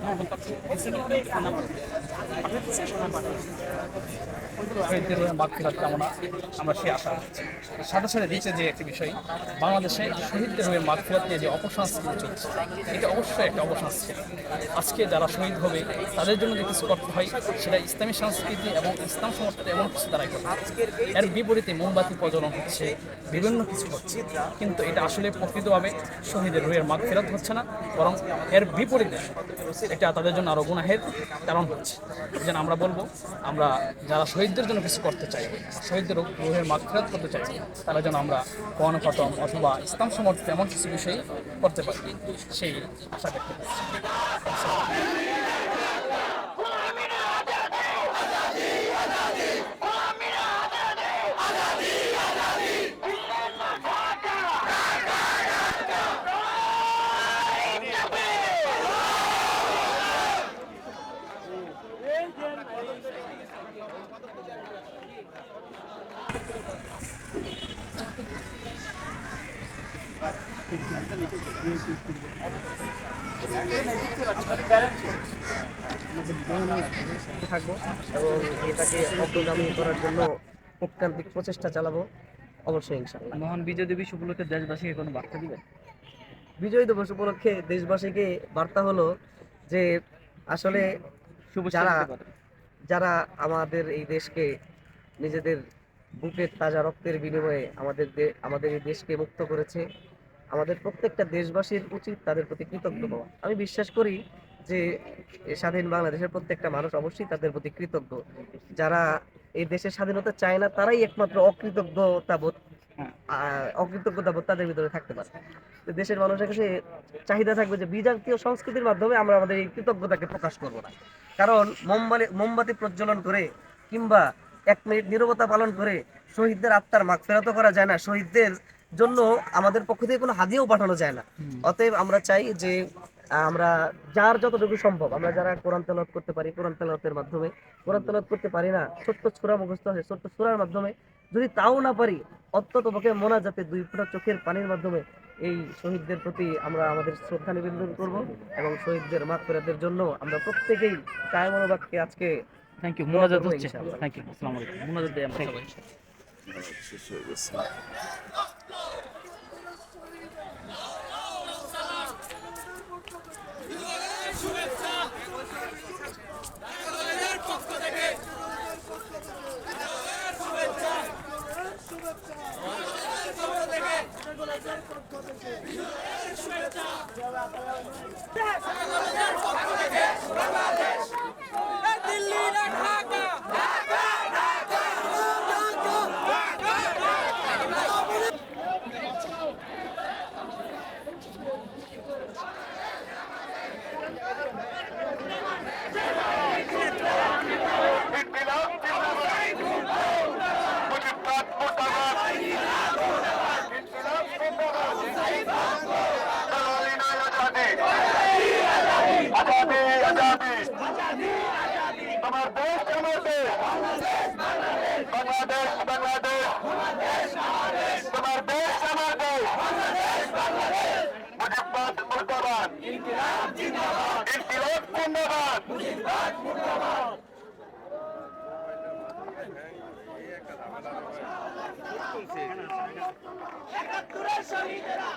嗯。শহীদদের মাগফিরাত কামনা আমরা সে আশা সাথে সাথে দিচ্ছে যে একটি বিষয়, বাংলাদেশে শহীদদের হয়ে মাগফিরাত নিয়ে যে অপসংস্কৃতি চলছে, এটা অবশ্যই একটা অপসংস্কৃতি। আজকে যারা শহীদ হবে, তাদের জন্য যে কিছু করতে হয়, সেটা ইসলামী সংস্কৃতি এবং ইসলাম সমর্থিত এমন কিছু করতে এর বিপরীতে মোমবাতি প্রজ্বলন হচ্ছে, বিভিন্ন কিছু হচ্ছে। কিন্তু এটা আসলে প্রকৃতভাবে শহীদের রুহের ফেরত হচ্ছে না, বরং এর বিপরীতে এটা তাদের জন্য আরও গুনাহের কারণ হচ্ছে। যেন আমরা বলব, আমরা যারা শহীদদের জন্য কিছু করতে চাই, শহীদদের রোহের মাত্রাত করতে চাই, তারা যেন আমরা গণকতম অথবা ইসলাম সমর্থিত এমন কিছু বিষয় করতে পারি, সেই আশা ব্যক্ত করছি। থাকব এবং এটাকে অগ্রগামী করার জন্য ঐকান্তিক প্রচেষ্টা চালাবো অবশ্যই ইনশাল্লাহ মহান বিজয় দিবস উপলক্ষে দেশবাসীকে কোনো বার্তা দিবেন? বিজয় দিবস উপলক্ষে দেশবাসীকে বার্তা হলো যে আসলে যারা যারা আমাদের এই দেশকে নিজেদের বুকের তাজা রক্তের বিনিময়ে আমাদের আমাদের এই দেশকে মুক্ত করেছে আমাদের প্রত্যেকটা দেশবাসীর উচিত তাদের প্রতি কৃতজ্ঞ হওয়া। আমি বিশ্বাস করি যে স্বাধীন বাংলাদেশের প্রত্যেকটা মানুষ অবশ্যই তাদের প্রতি কৃতজ্ঞ। যারা এই দেশের স্বাধীনতা চায় না তারাই একমাত্র অকৃতজ্ঞতা বোধ অকৃতজ্ঞতা বোধ তাদের ভিতরে থাকতে পারে। দেশের মানুষের কাছে চাহিদা থাকবে যে বিজাতীয় সংস্কৃতির মাধ্যমে আমরা আমাদের এই কৃতজ্ঞতাকে প্রকাশ করব না। কারণ মোমবাতি মোমবাতি প্রজ্বলন করে কিংবা এক মিনিট নীরবতা পালন করে শহীদদের আত্মার মাগ ফেরত করা যায় না। শহীদদের জন্য আমাদের পক্ষ থেকে কোনো হাদিয়াও পাঠানো যায় না। অতএব আমরা চাই যে আমরা যার যতটুকু সম্ভব আমরা যারা কোরআন তেলাওয়াত করতে পারি কোরআন তেলাওয়াতের মাধ্যমে কোরআন তেলাওয়াত করতে পারি না ছোট্ট সূরা মুখস্থ আছে ছোট্ট সূরার মাধ্যমে যদি তাও না পারি অত্যন্ত পক্ষে মোনা যাতে দুই ফোঁটা চোখের পানির মাধ্যমে এই শহীদদের প্রতি আমরা আমাদের শ্রদ্ধা নিবেদন করব এবং শহীদদের মাগফিরাতের জন্য আমরা প্রত্যেকেই কায় মনোবাদকে আজকে থ্যাংক ইউ মোনাজাত। হচ্ছে। থ্যাংক ইউ আসসালামু আলাইকুম। মোনাজাত দেয় আমরা সবাই দিল্লি তোমার দেশ আমার দেশ। বাংলাদেশ বাংলাদেশ। তোমার দেশ আমার দেশ। মুজিবাদ মুর্দাবাদ। ইনকিলাব শহীদেরা।